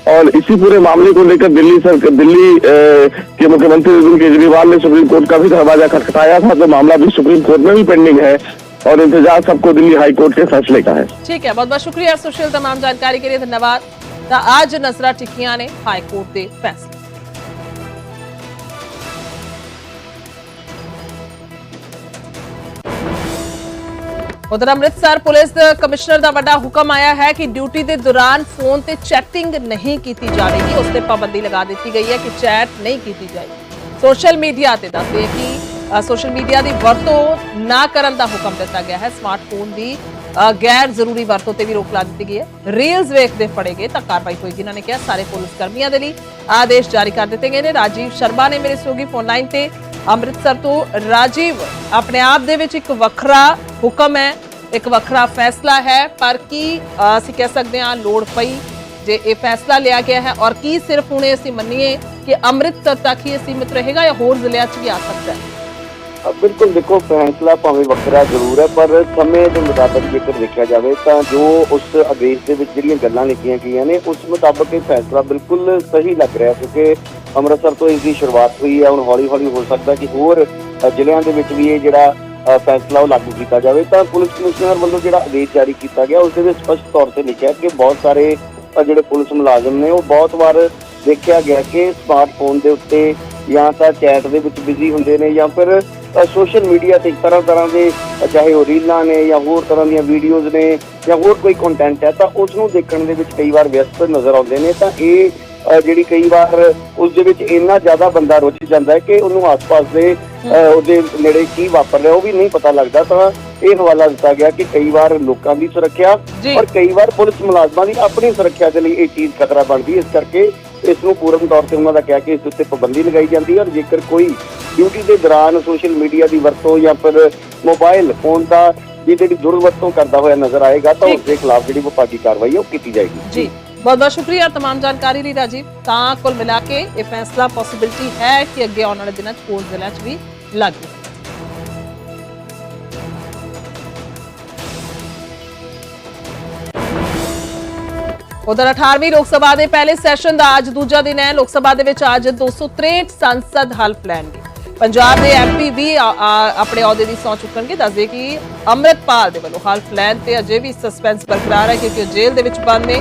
S8: और इसी पूरे मामले को लेकर दिल्ली सर, दिल्ली के मुख्यमंत्री अरविंद केजरीवाल ने सुप्रीम कोर्ट का भी दरवाज़ा खटखटाया था तो मामला भी सुप्रीम कोर्ट में भी पेंडिंग है और इंतज़ार सबको दिल्ली हाई कोर्ट के फैसले का है।
S1: ठीक है बहुत बहुत शुक्रिया सुशील, तमाम जानकारी के लिए, धन्यवाद। आज नजरा टिकिया ने हाईकोर्ट के फैसले। ਉਧਰ ਅੰਮ੍ਰਿਤਸਰ ਪੁਲਿਸ ਕਮਿਸ਼ਨਰ ਦਾ ਵੱਡਾ ਹੁਕਮ ਆਇਆ ਹੈ ਕਿ ਡਿਊਟੀ ਦੇ ਦੌਰਾਨ ਫੋਨ ਤੇ ਚੈਟਿੰਗ ਨਹੀਂ ਕੀਤੀ ਜਾਵੇਗੀ। ਉਸ ਤੇ ਪਾਬੰਦੀ ਲਗਾ ਦਿੱਤੀ ਗਈ ਹੈ ਕਿ ਚੈਟ ਨਹੀਂ ਕੀਤੀ ਜਾਏਗੀ। ਸੋਸ਼ਲ ਮੀਡੀਆ ਤੇ ਦੱਸਦੇ ਕਿ ਸੋਸ਼ਲ ਮੀਡੀਆ ਦੀ ਵਰਤੋਂ ਨਾ ਕਰਨ ਦਾ ਹੁਕਮ ਦਿੱਤਾ ਗਿਆ ਹੈ। ਸਮਾਰਟਫੋਨ ਦੀ ਗੈਰ ਜ਼ਰੂਰੀ ਵਰਤੋਂ ਤੇ ਵੀ ਰੋਕ ਲਾ ਦਿੱਤੀ ਗਈ ਹੈ। ਰੀਲਸ ਵੇਖਦੇ ਫੜੇ ਗਏ ਤਾਂ ਕਾਰਵਾਈ ਹੋਏਗੀ ਇਹਨਾਂ ਨੇ ਕਿਹਾ ਸਾਰੇ ਪੁਲਿਸ ਕਰਮੀਆਂ ਦੇ ਲਈ ਆਦੇਸ਼ ਜਾਰੀ ਕਰ ਦਿੱਤੇ ਗਏ ਨੇ। ਰਾਜੀਵ ਸ਼ਰਮਾ ਨੇ ਮੇਰੇ ਸੋਗੀ ਫੋਨ ਲਾਈਨ ਤੇ ਅੰਮ੍ਰਿਤਸਰ ਤੋਂ ਰਾਜੀਵ, ਆਪਣੇ ਆਪ ਦੇ ਵਿੱਚ ਇੱਕ ਵੱਖਰਾ ਹੁਕਮ ਹੈ, ਇੱਕ ਵੱਖਰਾ ਫੈਸਲਾ ਹੈ, ਪਰ ਕੀ ਅਸੀਂ ਕਹਿ ਸਕਦੇ ਹਾਂ ਲੋੜ ਪਈ ਜੇ ਇਹ ਫੈਸਲਾ ਲਿਆ ਗਿਆ ਹੈ ਔਰ ਕੀ ਸਿਰਫ ਹੁਣੇ ਅਸੀਂ ਮੰਨੀਏ ਕਿ ਅੰਮ੍ਰਿਤਸਰ ਤੱਕ ਹੀ ਸੀਮਿਤ ਰਹੇਗਾ ਜਾਂ ਹੋਰ ਜ਼ਿਲ੍ਹਿਆਂ 'ਚ ਵੀ ਆ ਸਕਦਾ ਹੈ?
S9: ਬਿਲਕੁਲ ਦੇਖੋ, ਫੈਸਲਾ ਭਾਵੇਂ ਵੱਖਰਾ ਜ਼ਰੂਰ ਹੈ, ਪਰ ਸਮੇਂ ਦੇ ਮੁਤਾਬਕ ਜੇਕਰ ਦੇਖਿਆ ਜਾਵੇ ਤਾਂ ਜੋ ਉਸ ਆਦੇਸ਼ ਦੇ ਵਿੱਚ ਜਿਹੜੀਆਂ ਗੱਲਾਂ ਲਿਖੀਆਂ ਗਈਆਂ ਨੇ, ਉਸ ਮੁਤਾਬਕ ਇਹ ਫੈਸਲਾ ਬਿਲਕੁਲ ਸਹੀ ਲੱਗ ਰਿਹਾ ਕਿਉਂਕਿ ਅੰਮ੍ਰਿਤਸਰ ਤੋਂ ਇਸ ਦੀ ਸ਼ੁਰੂਆਤ ਹੋਈ ਹੈ, ਹੁਣ ਹੌਲੀ ਹੌਲੀ ਹੋ ਸਕਦਾ ਕਿ ਹੋਰ ਜ਼ਿਲ੍ਹਿਆਂ ਦੇ ਵਿੱਚ ਵੀ ਇਹ ਜਿਹੜਾ ਫੈਸਲਾ ਉਹ ਲਾਗੂ ਕੀਤਾ ਜਾਵੇ, ਤਾਂ ਪੁਲਿਸ ਕਮਿਸ਼ਨਰ ਵੱਲੋਂ ਜਿਹੜਾ ਆਦੇਸ਼ ਜਾਰੀ ਕੀਤਾ ਗਿਆ, ਉਸ ਦੇ ਵਿੱਚ ਸਪਸ਼ਟ ਤੌਰ ਤੇ ਲਿਖਿਆ ਕਿ ਬਹੁਤ ਸਾਰੇ ਜਿਹੜੇ ਪੁਲਿਸ ਮੁਲਾਜ਼ਮ ਨੇ, ਉਹ ਬਹੁਤ ਵਾਰ ਦੇਖਿਆ ਗਿਆ ਕਿ ਸਮਾਰਟਫੋਨ ਦੇ ਉੱਤੇ ਜਾਂ ਤਾਂ ਚੈਟ ਦੇ ਵਿੱਚ ਬਿਜ਼ੀ ਹੁੰਦੇ ਨੇ ਜਾਂ ਫਿਰ ਸੋਸ਼ਲ ਮੀਡੀਆ ਤੇ ਤਰ੍ਹਾਂ ਤਰ੍ਹਾਂ ਦੇ ਚਾਹੇ ਉਹ ਰੀਲਾਂ ਨੇ ਜਾਂ ਹੋਰ ਤਰ੍ਹਾਂ ਦੀਆਂ ਵੀਡੀਓਜ਼ ਨੇ ਜਾਂ ਹੋਰ ਕੋਈ ਕੰਟੈਂਟ ਹੈ, ਤਾਂ ਉਸ ਨੂੰ ਦੇਖਣ ਦੇ ਵਿੱਚ ਕਈ ਵਾਰ ਵਿਅਸਤ ਨਜ਼ਰ ਆਉਂਦੇ ਨੇ, ਤਾਂ ਇਹ ਜਿਹੜੀ ਕਈ ਵਾਰ ਉਸ ਦੇ ਵਿੱਚ ਇੰਨਾ ਜ਼ਿਆਦਾ ਬੰਦਾ ਰੁੱਝ ਜਾਂਦਾ ਹੈ ਕਿ ਉਹਨੂੰ ਆਸ-ਪਾਸ ਦੇ ਉਹਦੇ ਨੇੜੇ ਕੀ ਵਾਪਰ ਰਿਹਾ ਉਹ ਵੀ ਨਹੀਂ ਪਤਾ ਲੱਗਦਾ। ਤਾਂ ਇਹ ਹਵਾਲਾ ਦਿੱਤਾ ਗਿਆ ਕਿ ਕਈ ਵਾਰ ਲੋਕਾਂ ਦੀ ਸੁਰੱਖਿਆ। ਔਰ ਕਈ ਵਾਰ ਪੁਲਿਸ ਮੁਲਾਜ਼ਮਾਂ ਦੀ ਆਪਣੀ ਸੁਰੱਖਿਆ ਦੇ ਲਈ ਇਹ ਚੀਜ਼ ਖਤਰਾ ਬਣਦੀ ਹੈ। ਇਸ ਕਰਕੇ ਇਸ ਨੂੰ ਪੂਰਨ ਤੌਰ ਤੇ ਉਹਨਾਂ ਦਾ ਕਿਹਾ ਕਿ ਇਸ ਉੱਤੇ ਪਾਬੰਦੀ ਲਗਾਈ ਜਾਂਦੀ ਹੈ ਔਰ ਜੇਕਰ ਕੋਈ ਡਿਊਟੀ ਦੇ ਦੌਰਾਨ ਸੋਸ਼ਲ ਮੀਡੀਆ ਦੀ ਵਰਤੋਂ ਜਾਂ ਫਿਰ ਮੋਬਾਈਲ ਫੋਨ ਦਾ ਜਿਹੜੀ ਦੁਰਵਰਤੋਂ ਕਰਦਾ ਹੋਇਆ ਨਜ਼ਰ ਆਏਗਾ ਤਾਂ। ਉਸ ਦੇ ਖਿਲਾਫ ਜਿਹੜੀ ਵਿਭਾਗੀ ਕਾਰਵਾਈ ਹੈ ਉਹ ਕੀਤੀ ਜਾਏਗੀ।
S1: ਜੀ। ਬਹੁਤ ਬਹੁਤ ਸ਼ੁਕਰੀਆ तमाम ਜਾਣਕਾਰੀ ਲਈ ਰਾਜੀਵ ਤਾਂ ਕੁੱਲ ਮਿਲਾ ਕੇ ਇਹ ਫੈਸਲਾ ਪੋਸਿਬਿਲਿਟੀ ਹੈ ਕਿ ਅੱਗੇ ਆਉਣ ਵਾਲੇ ਦਿਨਾਂ 'ਚ ਹੋਰ ਜ਼ਿਲ੍ਹਿਆਂ 'ਚ ਵੀ ਲਾਗੂ ਉਧਰ 18ਵੀਂ ਲੋਕ ਸਭਾ ਦੇ ਪਹਿਲੇ ਸੈਸ਼ਨ ਦਾ ਅੱਜ ਦੂਜਾ ਦਿਨ ਹੈ ਲੋਕ ਸਭਾ ਦੇ ਵਿੱਚ ਅੱਜ 263 ਸੰਸਦ ਹਲਫ ਲੈਣਗੇ ਪੰਜਾਬ ਦੇ ਐਮਪੀ ਵੀ ਆ- ਆ- ਆਪਣੇ ਅਹੁਦੇ ਦੀ ਸਹੁੰ ਚੁੱਕਣਗੇ ਦੱਸਦੇ ਕਿ ਅੰਮ੍ਰਿਤਪਾਲ ਦੇ ਵੱਲੋਂ ਹਲਫ ਲੈਣ ਤੇ ਅਜੇ ਵੀ ਸਸਪੈਂਸ ਬਰਕਰਾਰ ਹੈ ਕਿਉਂਕਿ ਉਹ ਜੇਲ੍ਹ ਦੇ ਵਿੱਚ ਬੰਦ ਨੇ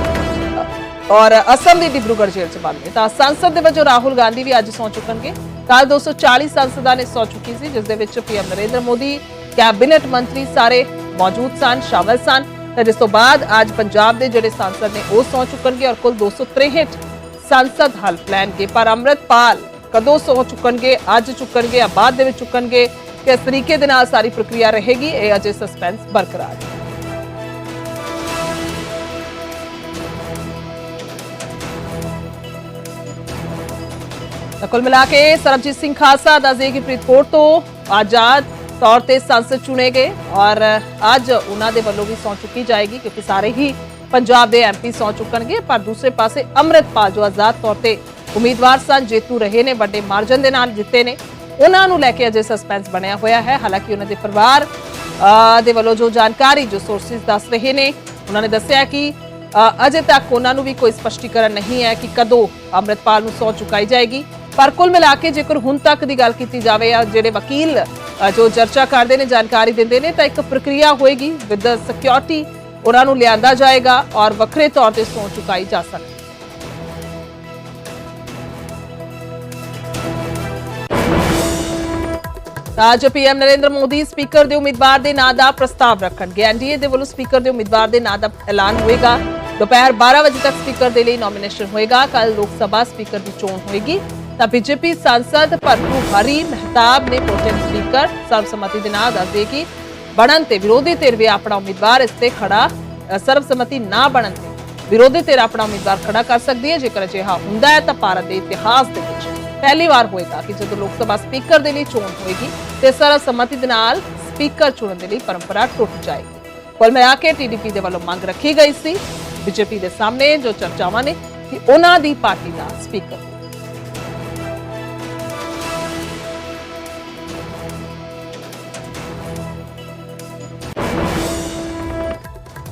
S1: ਔਰ ਅਸਮ ਦੀ ਡਿਬਰੂਗੜ੍ਹ ਜੇਲ੍ਹ 'ਚ ਬੰਦ ਨੇ ਤਾਂ ਸੰਸਦ ਦੇ ਵਜੋਂ ਰਾਹੁਲ ਗਾਂਧੀ ਵੀ ਅੱਜ ਸਹੁੰ ਚੁੱਕਣਗੇ। ਕੱਲ 240 ਸੰਸਦਾਂ ਨੇ ਸਹੁੰ ਚੁੱਕੀ ਸੀ, ਜਿਸ ਦੇ ਵਿੱਚ ਪੀਐਮ ਨਰਿੰਦਰ ਮੋਦੀ, ਕੈਬਨਿਟ ਮੰਤਰੀ ਸਾਰੇ ਮੌਜੂਦ ਸਨ, ਸ਼ਾਮਲ ਸਨ। ਤੇ ਜਿਸ ਤੋਂ ਬਾਅਦ ਅੱਜ ਪੰਜਾਬ ਦੇ ਜਿਹੜੇ ਸੰਸਦ ਨੇ, ਉਹ ਸਹੁੰ ਚੁੱਕਣਗੇ ਔਰ ਕੁੱਲ 263 ਸੰਸਦ ਹਲਫ ਲੈਣਗੇ। ਪਰ ਅੰਮ੍ਰਿਤਪਾਲ ਕਦੋਂ ਸਹੁੰ ਚੁੱਕਣਗੇ, ਅੱਜ ਚੁੱਕਣਗੇ ਜਾਂ ਬਾਅਦ ਦੇ ਵਿੱਚ ਚੁੱਕਣਗੇ, ਕਿਸ ਤਰੀਕੇ ਦੇ ਨਾਲ ਸਾਰੀ ਪ੍ਰਕਿਰਿਆ ਰਹੇਗੀ, ਇਹ ਅਜੇ ਸਸਪੈਂਸ ਬਰਕਰਾਰ ਹੈ। ਤਾਂ ਕੁੱਲ ਮਿਲਾ ਕੇ ਸਰਬਜੀਤ ਸਿੰਘ ਖਾਲਸਾ ਦੱਸਦੇ ਕਿ ਫਰੀਦਕੋਟ ਤੋਂ ਆਜ਼ਾਦ ਤੌਰ ਤੇ ਸੰਸਦ ਚੁਣੇ ਗਏ ਔਰ ਅੱਜ ਉਹਨਾਂ ਦੇ ਵੱਲੋਂ ਵੀ ਸੌਂ ਚੁੱਕੀ ਜਾਏਗੀ ਕਿਉਂਕਿ ਸਾਰੇ ਹੀ ਪੰਜਾਬ ਦੇ ਐਮਪੀ ਸੌਂ ਚੁੱਕਣਗੇ, ਪਰ ਦੂਸਰੇ ਪਾਸੇ ਅੰਮ੍ਰਿਤਪਾਲ ਜੋ ਆਜ਼ਾਦ ਤੌਰ ਤੇ ਉਮੀਦਵਾਰ ਸਨ, ਜੇਤੂ ਰਹੇ ਨੇ, ਵੱਡੇ ਮਾਰਜਨ ਦੇ ਨਾਲ ਜਿੱਤੇ ਨੇ, ਉਹਨਾਂ ਨੂੰ ਲੈ ਕੇ ਅਜੇ ਸਸਪੈਂਸ ਬਣਿਆ ਹੋਇਆ ਹੈ। ਹਾਲਾਂਕਿ ਉਹਨਾਂ ਦੇ ਪਰਿਵਾਰ ਦੇ ਵੱਲੋਂ ਜੋ ਜਾਣਕਾਰੀ, ਜੋ ਸੋਰਸਿਸ ਦੱਸ ਰਹੇ ਨੇ, ਉਹਨਾਂ ਨੇ ਦੱਸਿਆ ਕਿ ਅਜੇ ਤੱਕ ਉਹਨਾਂ ਨੂੰ ਵੀ ਕੋਈ ਸਪਸ਼ਟੀਕਰਨ ਨਹੀਂ ਹੈ ਕਿ ਕਦੋਂ ਅੰਮ੍ਰਿਤਪਾਲ ਨੂੰ ਸੌ ਚੁਕਾਈ ਜਾਏਗੀ। ਪਰ ਕੁੱਲ ਮਿਲਾ ਕੇ ਜੇਕਰ ਹੁਣ ਤੱਕ ਦੀ ਗੱਲ ਕੀਤੀ ਜਾਵੇ ਆ, ਜਿਹੜੇ ਵਕੀਲ ਜੋ ਚਰਚਾ ਕਰਦੇ ਨੇ, ਜਾਣਕਾਰੀ ਦਿੰਦੇ ਨੇ, ਤਾਂ ਇੱਕ ਪ੍ਰਕਿਰਿਆ ਹੋਏਗੀ ਵਿਦ ਸਿਕਿਉਰਿਟੀ ਉਹਨਾਂ ਨੂੰ ਲਿਆਂਦਾ ਜਾਏਗਾ ਔਰ ਵੱਖਰੇ ਤੌਰ ਤੇ ਸੌ ਚੁਕਾਈ ਜਾ ਸਕਦੀ ਅੱਜ ਪੀਐਮ ਨਰਿੰਦਰ ਮੋਦੀ ਸਪੀਕਰ ਦੇ ਉਮੀਦਵਾਰ ਦੇ ਨਾਂ ਦਾ ਪ੍ਰਸਤਾਵ ਰੱਖਣਗੇ ਐਨਡੀਏ ਦੇ ਵੱਲੋਂ ਸਪੀਕਰ ਦੇ ਉਮੀਦਵਾਰ ਦੇ ਨਾਂ ਦਾ ਐਲਾਨ ਹੋਏਗਾ। ਦੁਪਹਿਰ 12 ਵਜੇ ਤੱਕ ਸਪੀਕਰ ਦੇ ਲਈ ਨੋਮੀਨੇਸ਼ਨ ਹੋਏਗਾ। ਕੱਲ ਲੋਕ ਸਭਾ ਸਪੀਕਰ ਦੀ ਚੋਣ ਹੋਏਗੀ। ਤਾਂ ਬੀਜੇਪੀ ਸਾਂਸਦ ਭਰਪੂ ਹਰੀ ਮਹਿਤਾਬ ਨੇ ਪ੍ਰੋਟੈਮ ਸਪੀਕਰ ਸਰਬਸੰਮਤੀ ਦੇ ਨਾਲ ਦੱਸਦੇ ਕਿ ਬਣਨ ਤੇ ਵਿਰੋਧੀ ਧਿਰ ਵੀ ਆਪਣਾ ਉਮੀਦਵਾਰ ਇਸ ਤੇ ਖੜਾ ਸਰਬਸੰਮਤੀ ਨਾ ਬਣਨ ਤੇ ਵਿਰੋਧੀ ਧਿਰ ਆਪਣਾ ਉਮੀਦਵਾਰ ਖੜਾ ਕਰ ਸਕਦੀ ਹੈ। ਜੇਕਰ ਅਜਿਹਾ ਹੁੰਦਾ ਹੈ ਤਾਂ ਭਾਰਤ ਦੇ ਇਤਿਹਾਸ ਦੇ ਵਿੱਚ ਪਹਿਲੀ ਵਾਰ ਹੋਏਗਾ ਕਿ ਜਦੋਂ ਲੋਕ ਸਭਾ ਸਪੀਕਰ ਦੇ ਲਈ ਚੋਣ ਹੋਏਗੀ ਤੇ ਸਰਬਸੰਮਤੀ ਦੇ ਨਾਲ ਸਪੀਕਰ ਚੁਣਨ ਦੇ ਲਈ ਪਰੰਪਰਾ ਟੁੱਟ ਜਾਏਗੀ। ਕੁੱਲ ਮਿਲਾ ਕੇ ਟੀਡੀਪੀ ਦੇ ਵੱਲੋਂ ਮੰਗ ਰੱਖੀ ਗਈ ਸੀ ਬੀਜੇਪੀ ਦੇ ਸਾਹਮਣੇ ਜੋ ਚਰਚਾਵਾਂ ਨੇ ਕਿ ਉਹਨਾਂ ਦੀ ਪਾਰਟੀ ਦਾ ਸਪੀਕਰ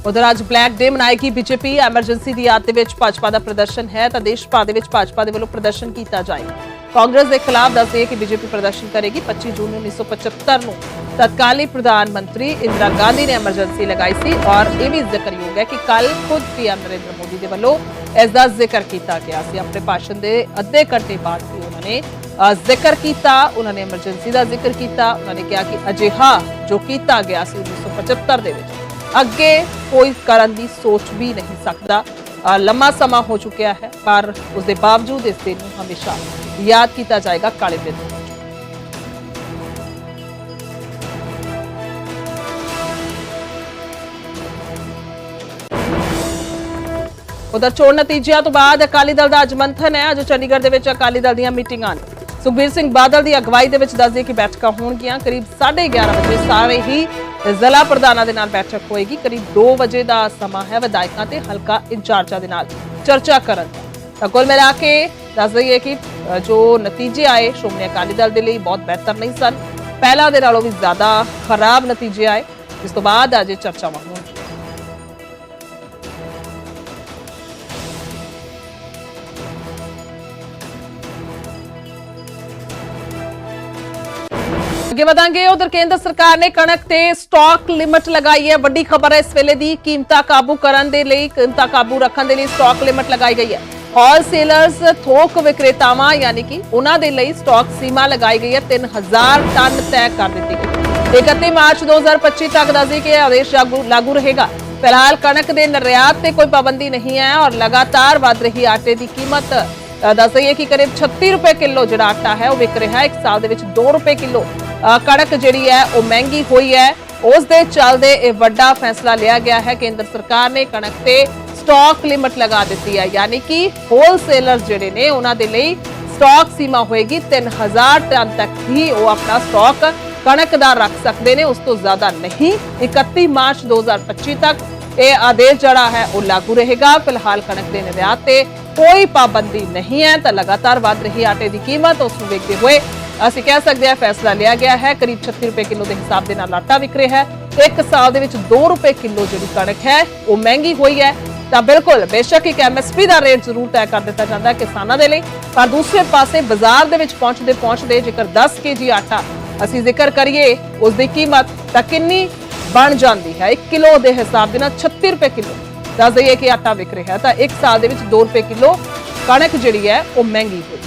S1: ਉਧਰ ਅੱਜ ਬਲੈਕ ਡੇ ਮਨਾਏਗੀ ਬੀਜੇਪੀ, ਐਮਰਜੈਂਸੀ ਦੀ ਯਾਦ ਦੇ ਵਿੱਚ ਭਾਜਪਾ ਦਾ ਪ੍ਰਦਰਸ਼ਨ ਹੈ ਤਾਂ ਦੇਸ਼ ਭਰ ਦੇ ਵਿੱਚ ਭਾਜਪਾ ਦੇ ਵੱਲੋਂ ਪ੍ਰਦਰਸ਼ਨ ਕੀਤਾ ਜਾਏਗਾ। ਕਾਂਗਰਸ ਦੇ ਖਿਲਾਫ ਦੱਸਦੇ ਕਿ ਬੀਜੇਪੀ ਪ੍ਰਦਰਸ਼ਨ ਕਰੇਗੀ 25 ਜੂਨ 1975 ਨੂੰ। ਤਤਕਾਲੀ ਪ੍ਰਧਾਨ ਮੰਤਰੀ ਇੰਦਰਾ ਗਾਂਧੀ ਨੇ ਐਮਰਜੈਂਸੀ ਲਗਾਈ ਸੀ ਔਰ ਇਹ ਵੀ ਜ਼ਿਕਰਯੋਗ ਹੈ ਕਿ ਕੱਲ ਖੁਦ ਪੀਐਮ ਨਰਿੰਦਰ ਮੋਦੀ ਦੇ ਵੱਲੋਂ ਇਸ ਦਾ ਜ਼ਿਕਰ ਕੀਤਾ ਗਿਆ ਸੀ। ਆਪਣੇ ਭਾਸ਼ਣ ਦੇ ਅੱਧੇ ਘੰਟੇ ਬਾਅਦ ਹੀ ਉਹਨਾਂ ਨੇ ਜ਼ਿਕਰ ਕੀਤਾ, ਉਹਨਾਂ ਨੇ ਐਮਰਜੈਂਸੀ ਦਾ ਜ਼ਿਕਰ ਕੀਤਾ, ਉਹਨਾਂ ਨੇ ਕਿਹਾ ਕਿ ਅਜਿਹਾ ਜੋ ਕੀਤਾ ਗਿਆ ਸੀ 1975 ਦੇ ਵਿੱਚ। ਅੱਗੇ ਕੋਈ ਕਰਨ ਦੀ ਸੋਚ ਵੀ ਨਹੀਂ ਸਕਦਾ। ਲੰਮਾ ਸਮਾਂ ਹੋ ਚੁੱਕਿਆ ਹੈ, ਪਰ ਉਸ ਦੇ ਬਾਵਜੂਦ ਇਸ ਦਿਨ ਨੂੰ ਹਮੇਸ਼ਾ ਯਾਦ ਕੀਤਾ ਜਾਏਗਾ ਕਾਲੇ ਦਿਨ। ਉਧਰ ਚੋਣ ਨਤੀਜਿਆਂ ਤੋਂ ਬਾਅਦ ਅਕਾਲੀ ਦਲ ਦਾ ਅੱਜ ਮੰਥਨ ਹੈ। ਅੱਜ ਚੰਡੀਗੜ੍ਹ ਦੇ ਵਿੱਚ ਅਕਾਲੀ ਦਲ ਦੀਆਂ ਮੀਟਿੰਗਾਂ ਨੇ। ਸੁਖਬੀਰ ਸਿੰਘ ਬਾਦਲ ਦੀ ਅਗਵਾਈ ਦੇ ਵਿੱਚ ਦੱਸਦੇ ਕਿ ਬੈਠਕਾਂ ਹੋਣਗੀਆਂ। ਕਰੀਬ 11:30 ਵਜੇ ਸਾਰੇ ਹੀ ਜ਼ਿਲ੍ਹਾ ਪ੍ਰਧਾਨਾਂ ਦੇ ਨਾਲ ਬੈਠਕ ਹੋਏਗੀ। ਕਰੀਬ 2 ਵਜੇ ਦਾ ਸਮਾਂ ਹੈ ਵਿਧਾਇਕਾਂ ਤੇ ਹਲਕਾ ਇੰਚਾਰਜਾਂ ਦੇ ਨਾਲ। ਚਰਚਾ ਕਰਨ ਤਾਂ ਕੁੱਲ ਮਿਲਾ ਕੇ ਦੱਸ ਦਈਏ ਕਿ ਜੋ ਨਤੀਜੇ ਆਏ, ਸ਼੍ਰੋਮਣੀ ਅਕਾਲੀ ਦਲ ਦੇ ਲਈ ਬਹੁਤ ਬਿਹਤਰ ਨਹੀਂ ਸਨ। ਪਹਿਲਾਂ ਦੇ ਨਾਲੋਂ ਵੀ ਜ਼ਿਆਦਾ ਖਰਾਬ ਨਤੀਜੇ ਆਏ। ਇਸ ਤੋਂ ਬਾਅਦ ਅੱਜ ਚਰਚਾਵਾਂ ਹੋਣ ਅੱਗੇ ਵਧਾਂਗੇ। ਉਧਰ ਕੇਂਦਰ ਸਰਕਾਰ ਨੇ ਕਣਕ ਤੇ ਸਟਾਕ ਲਿਮਟ ਲਗਾਈ ਹੈ। ਵੱਡੀ ਖਬਰ ਹੈ ਇਸ ਵੇਲੇ ਦੀ ਕੀਮਤਾਂ ਕਾਬੂ ਕਰਨ ਦੇ ਲਈ ਕੀਮਤਾਂ ਕਾਬੂ ਰੱਖਣ ਦੇ ਲਈ ਸਟਾਕ ਲਿਮਟ ਲਗਾਈ ਗਈ ਹੈ। ਹੋਲਸੇਲਰਸ ਥੋਕ ਵਿਕਰੇਤਾਵਾਂ ਯਾਨੀ ਕਿ ਉਹਨਾਂ ਦੇ ਲਈ ਸਟਾਕ ਸੀਮਾ ਲਗਾਈ ਗਈ ਹੈ। 3000 ਟਨ ਤੈਅ ਕਰ ਦਿੱਤੀ ਗਈ। 31 ਮਾਰਚ 2025 ਤੱਕ ਦੱਸਦੀ ਕਿ ਆਦੇਸ਼ ਲਾਗੂ ਲਾਗੂ ਰਹੇਗਾ। ਫਿਲਹਾਲ ਕਣਕ ਦੇ ਨਿਰਯਾਤ ਤੇ ਕੋਈ ਪਾਬੰਦੀ ਨਹੀਂ ਹੈ ਔਰ ਲਗਾਤਾਰ ਵਧ ਰਹੀ ਆਟੇ ਦੀ ਕੀਮਤ ਅ, ਦੱਸ ਦਈਏ ਕਿ ਕਰੀਬ 36 ਰੁਪਏ ਕਿਲੋ ਜਿਹੜਾ ਆਟਾ ਹੈ ਉਹ ਵਿਕ ਰਿਹਾ ਹੈ। ਇੱਕ ਸਾਲ ਦੇ ਵਿੱਚ 2 ਰੁਪਏ ਕਿਲੋ ਅ, ਕਣਕ ਜਿਹੜੀ ਹੈ ਉਹ ਮਹਿੰਗੀ ਹੋਈ ਹੈ। ਉਸ ਦੇ ਚੱਲਦੇ ਇਹ ਵੱਡਾ ਫੈਸਲਾ ਲਿਆ ਗਿਆ ਹੈ। ਕੇਂਦਰ ਸਰਕਾਰ ਨੇ ਕਣਕ ਤੇ ਸਟਾਕ ਲਿਮਟ ਲਗਾ ਦਿੱਤੀ ਹੈ। ਯਾਨੀ ਕਿ ਹੋਲਸੇਲਰ ਜਿਹੜੇ ਨੇ ਉਹਨਾਂ ਦੇ ਲਈ ਸਟਾਕ ਸੀਮਾ ਹੋਏਗੀ 3000 ਟਨ ਤੱਕ ਹੀ ਉਹ ਆਪਣਾ ਸਟਾਕ ਕਣਕ ਦਾ ਰੱਖ ਸਕਦੇ ਨੇ। ਉਸ ਤੋਂ ਜ਼ਿਆਦਾ ਨਹੀਂ। 31 ਮਾਰਚ 2025 ਤੱਕ ਇਹ ਆਦੇਸ਼ ਜਿਹੜਾ ਹੈ ਉਹ ਲਾਗੂ ਰਹੇਗਾ। ਫਿਲਹਾਲ ਕਣਕ ਦੇ ਨਿਰਯਾਤ ਤੇ ਕੋਈ ਪਾਬੰਦੀ ਨਹੀਂ ਹੈ। ਤਾਂ ਲਗਾਤਾਰ ਵਧ ਰਹੀ ਆਟੇ ਦੀ ਕੀਮਤ ਉਸ ਨੂੰ ਵੇਖਦੇ ਹੋਏ ਅਸੀਂ ਕਹਿ ਸਕਦੇ ਹਾਂ ਫੈਸਲਾ ਲਿਆ ਗਿਆ ਹੈ। ਕਰੀਬ 36 ਰੁਪਏ ਕਿਲੋ ਦੇ ਹਿਸਾਬ ਦੇ ਨਾਲ ਆਟਾ ਵਿਕ ਰਿਹਾ ਹੈ। ਇੱਕ ਸਾਲ ਦੇ ਵਿੱਚ 2 ਰੁਪਏ ਕਿਲੋ ਜਿਹੜੀ ਕਣਕ ਹੈ, ਉਹ ਮਹਿੰਗੀ ਹੋਈ ਹੈ। ਤਾਂ ਬਿਲਕੁਲ, ਬੇਸ਼ੱਕ ਇੱਕ ਐਮਐਸਪੀ ਦਾ ਰੇਟ ਜ਼ਰੂਰ ਤੈਅ ਕਰ ਦਿੱਤਾ ਜਾਂਦਾ ਹੈ ਕਿਸਾਨਾਂ ਦੇ ਲਈ। ਪਰ ਦੂਸਰੇ ਪਾਸੇ ਬਾਜ਼ਾਰ ਦੇ ਵਿੱਚ ਪਹੁੰਚਦੇ ਪਹੁੰਚਦੇ ਜੇਕਰ 10 ਕੇਜੀ ਆਟਾ ਅਸੀਂ ਜ਼ਿਕਰ ਕਰੀਏ, ਉਸ ਦੀ ਕੀਮਤ ਤਾਂ ਕਿੰਨੀ ਬਣ ਜਾਂਦੀ ਹੈ। 1 ਕਿਲੋ ਦੇ ਹਿਸਾਬ ਦੇ ਨਾਲ 36 ਰੁਪਏ ਕਿਲੋ। ਦੱਸ ਦਈਏ ਕਿ ਆਟਾ ਵਿਕ ਰਿਹਾ ਤਾਂ ਇੱਕ ਸਾਲ ਦੇ ਵਿੱਚ 2 ਰੁਪਏ ਕਿਲੋ ਕਣਕ ਜਿਹੜੀ ਹੈ, ਉਹ ਮਹਿੰਗੀ ਹੋਈ।